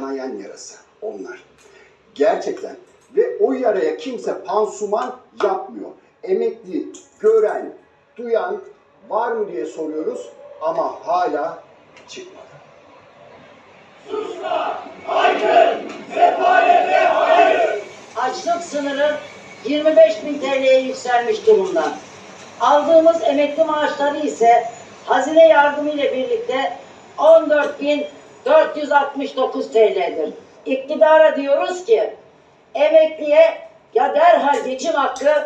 kanayan yarası onlar. Gerçekten ve o yaraya kimse pansuman yapmıyor. Emekli, gören, duyan var mı diye soruyoruz ama hala çıkmadı. Açlık sınırı 25 bin TL'ye yükselmiş durumda. Aldığımız emekli maaşları ise hazine yardımı ile birlikte 14.469 TL'dir. İktidara diyoruz ki emekliye ya derhal geçim hakkı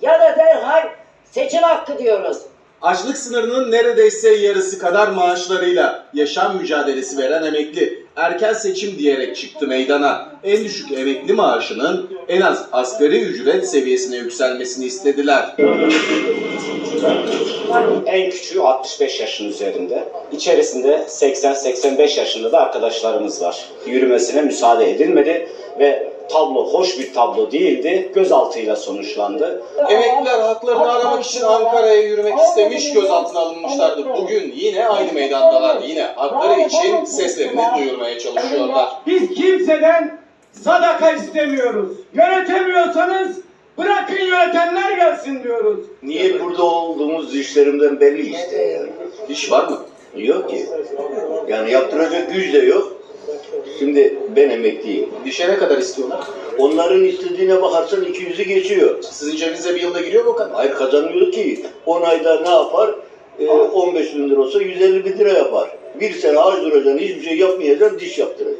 ya da derhal seçim hakkı diyoruz. Açlık sınırının neredeyse yarısı kadar maaşlarıyla yaşam mücadelesi veren emekli erken seçim diyerek çıktı meydana. En düşük emekli maaşının en az asgari ücret seviyesine yükselmesini istediler. En küçüğü 65 yaşın üzerinde. İçerisinde 80-85 yaşında da arkadaşlarımız var. Yürümesine müsaade edilmedi ve tablo hoş bir tablo değildi. Gözaltıyla sonuçlandı. Emekliler haklarını aramak için Ankara'ya yürümek istemiş, gözaltına alınmışlardı. Bugün yine aynı meydandalar. Yine hakları için seslerini duyurmaya çalışıyorlar. Biz kimseden sadaka istemiyoruz. Yönetemiyorsanız bırakın yönetenler gelsin diyoruz. Niye burada olduğumuz işlerimden belli işte yani. İş var mı? Yok ki. Yani yaptıracak güç de yok. Şimdi ben emekliyim. Dişe ne kadar istiyorlar? Onların istediğine bakarsan 200'ü geçiyor. Sizin cebinize bir yılda giriyor mu o kadar? Hayır kazanmıyor ki. 10 ayda ne yapar? Ee, 15 bin lira olsa 150 bin lira yapar. Bir sene aç duracaksın, hiçbir şey yapmayacaksın, diş yaptıracaksın.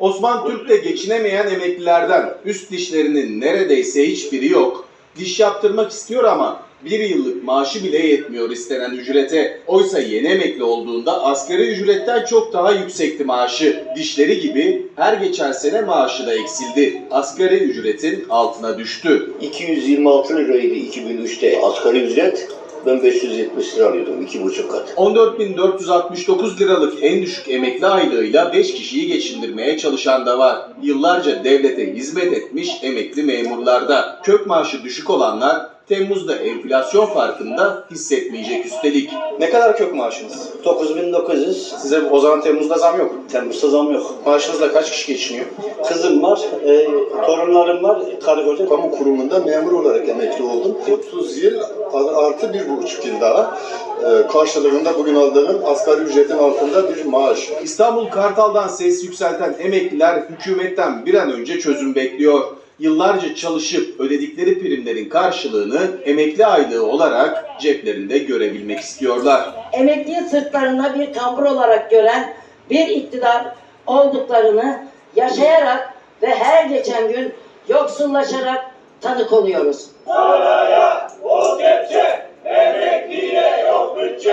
Osman Türk de geçinemeyen emeklilerden üst dişlerinin neredeyse hiçbiri yok. Diş yaptırmak istiyor ama bir yıllık maaşı bile yetmiyor istenen ücrete. Oysa yeni emekli olduğunda asgari ücretten çok daha yüksekti maaşı. Dişleri gibi her geçen sene maaşı da eksildi. Asgari ücretin altına düştü. 226 liraydı 2003'te asgari ücret. Ben 570 lira alıyordum, iki buçuk kat. 14.469 liralık en düşük emekli aylığıyla 5 kişiyi geçindirmeye çalışan da var. Yıllarca devlete hizmet etmiş emekli memurlarda. Kök maaşı düşük olanlar Temmuz'da enflasyon farkında hissetmeyecek üstelik. Ne kadar kök maaşınız? 9900, Size o zaman Temmuz'da zam yok. Temmuz'da zam yok. Maaşınızla kaç kişi geçiniyor? Kızım var, e, torunlarım var, karı koca. kamu kurumunda memur olarak emekli oldum. 30 yıl artı bir buçuk yıl daha e, karşılığında bugün aldığım asgari ücretin altında bir maaş. İstanbul Kartal'dan ses yükselten emekliler hükümetten bir an önce çözüm bekliyor yıllarca çalışıp ödedikleri primlerin karşılığını emekli aylığı olarak ceplerinde görebilmek istiyorlar. Emekli sırtlarında bir kambur olarak gören bir iktidar olduklarını yaşayarak ve her geçen gün yoksullaşarak tanık oluyoruz. Oraya, o kepçe, emekliye yok bütçe.